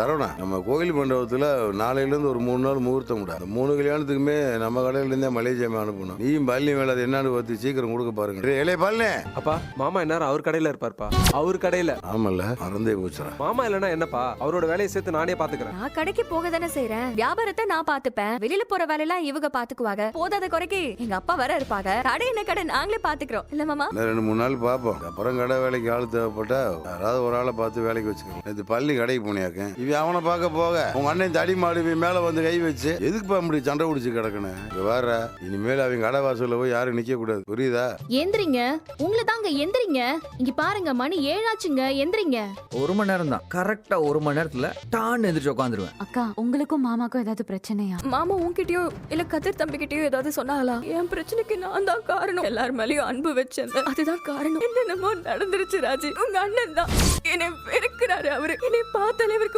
தரோண்ணா. நம்ம கோயில் மண்டபத்துல நாளையில இருந்து ஒரு மூணு நாள் முகூர்த்தம் விட அந்த மூணு கல்யாணத்துக்குமே நம்ம கடையில இருந்தே மலேசியாமே அனுப்பணும். நீயும் பழனி வேலை அது என்னன்னு பார்த்து சீக்கிரம் கொடுக்க பாருங்க. இளைய பழனி அப்பா மாமா இந்நேரம் அவர் கடையில இருப்பாருப்பா. அவர் கடையில. ஆமல்ல மறந்தே போச்சுடா. மாமா இல்லைன்னா என்னப்பா? அவரோட வேலையை சேர்த்து நானே பாத்துக்கிறேன் நான் கடைக்கு போக தானே செய்யறேன் வியாபாரத்தை நான் பாத்துப்பேன் வெளியில போற வேலையெல்லாம் இவங்க பாத்துக்குவாங்க போதாத குறைக்கு எங்க அப்பா வர இருப்பாங்க. கடை என்ன கடை நாங்களே பாத்துக்கிறோம் இல்ல மாமா? ரெண்டு மூணு நாள் பார்ப்போம். அப்புறம் கடை வேலைக்கு ஆள் தேவைப்பட்டா யாராவது ஒரு ஆளை பார்த்து வேலைக்கு வச்சுக்கணும் நேற்று பள்ளி கடைக்கு போனியாக்க இவன் அவனை பார்க்க போக. உங்க அண்ணன் தடி மாடு மேல வந்து கை வச்சு எதுக்குப்பா இப்படி சண்டை பிடிச்சி கிடக்கணும் வேற இனிமேல் அவங்க கடை வாசல்ல போய் யாரும் நிக்க கூடாது. புரியுதா? எந்திரிங்க. உங்களை தாங்க எந்திரிங்க. இங்க பாருங்க மணி ஏழாச்சுங்க. எந்திரிங்க. ஒரு மணி நேரம் தான் கரெக்டா ஒரு மணி நேரத்துல டான்னு எந்திரிச்சு உட்காந்துருவேன் அக்கா உங்களுக்கும் மாமாக்கும் ஏதாவது பிரச்சனையா? மாமா உன்கிட்டயோ இல்ல கதிர் தம்பிக்கிட்டயோ ஏதாவது சொன்னாங்களா என் பிரச்சனைக்கு நான் தான் காரணம். எல்லார் மேலயும் அன்பு வச்சேன். அதுதான் காரணம். என்னென்னமோ நடந்துருச்சு ராஜி. உங்க அண்ணன் தான் என்னை வெறுக்கிறாரு அவரு. என்னை பார்த்தாலே அவருக்கு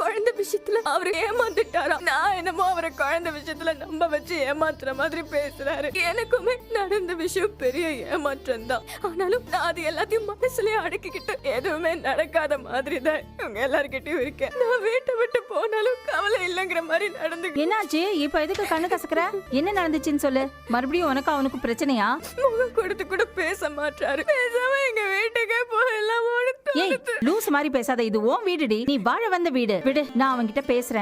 குழந்தை விஷயத்துல அவரு ஏமாந்துட்டாராம் நான் என்னமோ அவரை குழந்தை விஷயத்துல நம்ப வச்சு ஏமாத்துற மாதிரி பேசுறாரு. எனக்குமே நடந்த விஷயம் பெரிய ஏமாற்றம் தான். ஆனாலும் நான் அது எல்லாத்தையும் மனசுலயே அடக்கிக்கிட்டு எதுவுமே நடக்காத மாதிரி தான் இவங்க எல்லார்கிட்டயும் இருக்கேன். நான் வீட்டை விட்டு போனாலும் கவலை இல்லைங்கிற மாதிரி நடந்து என்னாச்சு? இப்ப எதுக்கு கண்ணு கசக்குற? என்ன நடந்துச்சுன்னு சொல்லு. மறுபடியும் உனக்கு அவனுக்கு பிரச்சனையா? முகம் கொடுத்து கூட பேச மாட்டாரு பேசாம எங்க வீட்டுக்கே ஏய் லூஸ் மாதிரி பேசாத. இது உன் வீடுடி. நீ வாழ வந்த வீடு. விடு நான் அவன்கிட்ட பேசுறேன்.